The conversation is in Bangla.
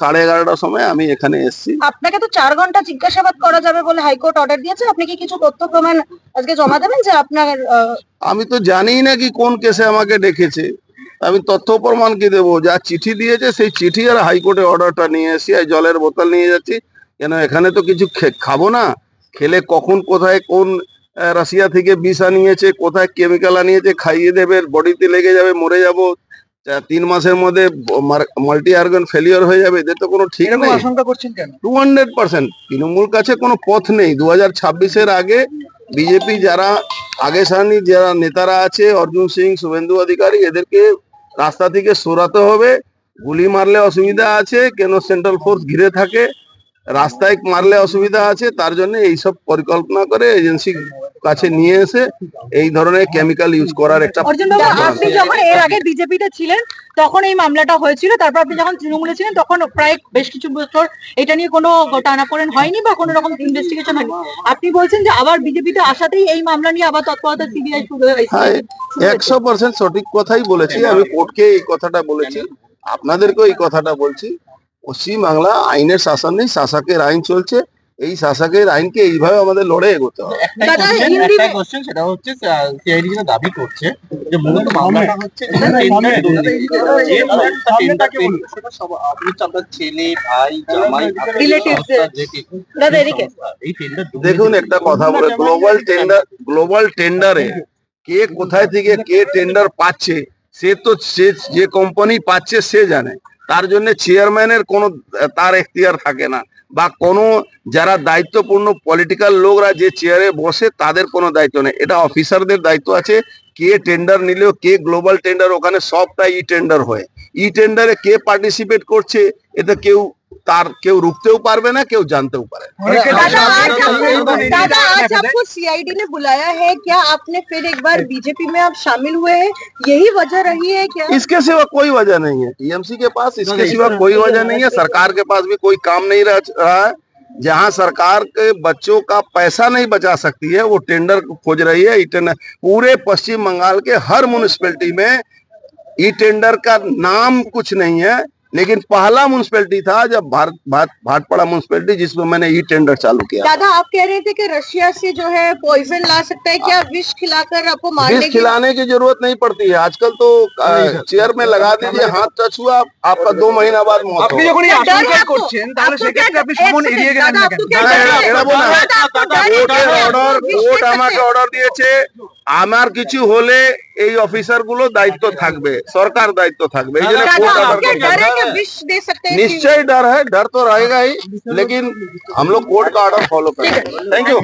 সাড়ে এগারোটার সময় আমি এখানে এসেছি। আপনাকে তো চার ঘণ্টা জিজ্ঞাসাবাদ করা যাবে বলে হাইকোর্ট অর্ডার দিয়েছে। আপনি কি কিছু তথ্য প্রমাণ আজকে জমা দেবেন যে আপনার আমি তো জানি না কি কোন কেসে আমাকে ডেকেছে। আমি তথ্য প্রমাণ কি দেবো? যা চিঠি দিয়েছে সেই চিঠি আর হাইকোর্টে অর্ডারটা নিয়ে এসেছি। আর জলের বোতল নিয়ে যাচ্ছি। কেন এখানে তো কিছু খাব না? খেলে কখন কোথায় কোন রাশিয়া থেকে বিষ আনিয়েছে কোথায় কেমিক্যাল আনিয়েছে খাইয়ে দেবে বডিতে লেগে যাবে মরে যাব। তিন মাসের মধ্যে মাল্টি অর্গান ফেলিওর হয়ে যাবে এদের তো কোনো ঠিক নেই। আশঙ্কা করছেন কেন? টু হান্ড্রেড পার্সেন্ট তৃণমূল কাছে কোনো পথ নেই। দু হাজার ছাব্বিশের আগে বিজেপি যারা আগে সানি যারা নেতারা আছে অর্জুন সিং শুভেন্দু অধিকারী এদেরকে রাস্তা থেকে সরাতে হবে। গুলি মারলে অসুবিধা আছে কেন সেন্ট্রাল ফোর্স ঘিরে থাকে? রাস্তায় মারলে অসুবিধা আছে তার জন্য এইসব পরিকল্পনা করে এজেন্সি কাছে নিয়ে এসে এই ধরনের কেমিক্যাল ইউজ করার একটা আপনি যখন এর আগে বিজেপিতে ছিলেন তখন এই মামলাটা হয়েছিল তারপর আপনি যখন তৃণমূলে ছিলেন তখন প্রায় বেশ কিছু বছর এটা নিয়ে কোনো টানাপোড়েন হয়নি বা কোনো রকম ইনভেস্টিগেশন হয়নি। আপনি বলছেন যে আবার বিজেপিতে আসাতেই এই মামলা নিয়ে আবার তৎপরতা সিবিআই শুরু হয়েছে। হ্যাঁ একশো পার্সেন্ট সঠিক কথাই বলেছি আমি কোর্টকে এই কথাটা বলেছি আপনাদেরকেও এই কথাটা বলছি। পশ্চিম বাংলা আইনের শাসন নেই শাসকের আইন চলছে। এই শাসকের আইনকে এইভাবে আমাদের লড়ে এগোতে হবে। একটাই দাদা, question, হিন্দি- একটাই কোশ্চেন সেটা হচ্ছে সিআইডি যেটা দাবি করছে যে মূলত মামলাটা হচ্ছে আপনার ছেলে ভাই জামাই দেখুন একটা কথা বলে গ্লোবাল টেন্ডার গ্লোবাল টেন্ডারে কে কোথায় থেকে কে টেন্ডার পাচ্ছে সে তো সে যে কোম্পানি পাচ্ছে সে জানে। তার জন্য চেয়ারম্যানের কোনো তার এখতিয়ার থাকে না। বা কোনো যারা দায়িত্বপূর্ণ পলিটিক্যাল লোকরা যে চেয়ারে বসে তাদের কোনো দায়িত্ব নেই। এটা অফিসারদের দায়িত্ব আছে, কে টেন্ডার নিলেও কে গ্লোবাল টেন্ডার ওখানে সবটাই ই টেন্ডার হয়। ই টেন্ডারে কে পার্টিসিপেট করছে এটা কেউ তার কেউ রুখতেও পারবে না কেউ জানতেও পারে না। दादा आज आपको दादा आज आपको सीआईडी ने बुलाया है क्या आपने फिर एक बार बीजेपी में आप शामिल हुए हैं यही वजह रही है क्या इसके सिवा कोई वजह नहीं है टीएमसी के पास इसके सिवा कोई वजह नहीं है सरकार के पास भी कोई काम नहीं रह रहा है जहां सरकार के बच्चों का पैसा नहीं बचा सकती है वो टेंडर खोज रही है ई टेंडर पूरे पश्चिम बंगाल के हर म्यूनिसपैलिटी में ई टेंडर का नाम कुछ नहीं है लेकिन पहला म्यूनिसपैलिटी था जब भारत भाट भाटपाड़ा म्यूनिसपैलिटी जिसमें मैंने ई टेंडर चालू किया दादा आप कह रहे थे कि रशिया से जो है पॉइजन ला सकता है क्या विष खिलाकर आपको मारने विष की खिलाने की जरूरत नहीं पड़ती है आजकल तो अ, चेयर में लगा दीजिए हाथ टच हुआ आपका दो महीना बाद मौत আপনি होगा। যখন এই डर है আশঙ্কা आपको? করছেন তাহলে आपको সেক্ষেত্রে क्या- আপনি एक সমন सेकंड, এড়িয়ে গেলেন दादा, না आपको কেন क्या দাদা, डर है? এরা বলো। दादा, आपको डर है? কোর্টের অর্ডার विष কোর্ট दे আমাকে सकते हैं? অর্ডার দিয়েছে আমার কিছু হলে এই অফিসার গুলো দায়িত্ব থাকবে সরকার দায়িত্ব থাকবে এই জন্য है। है दे सकते हैं निश्चय डर है डर तो रहेगा ही लेकिन हम लोग कोर्ट का ऑर्डर फॉलो करेंगे। Thank you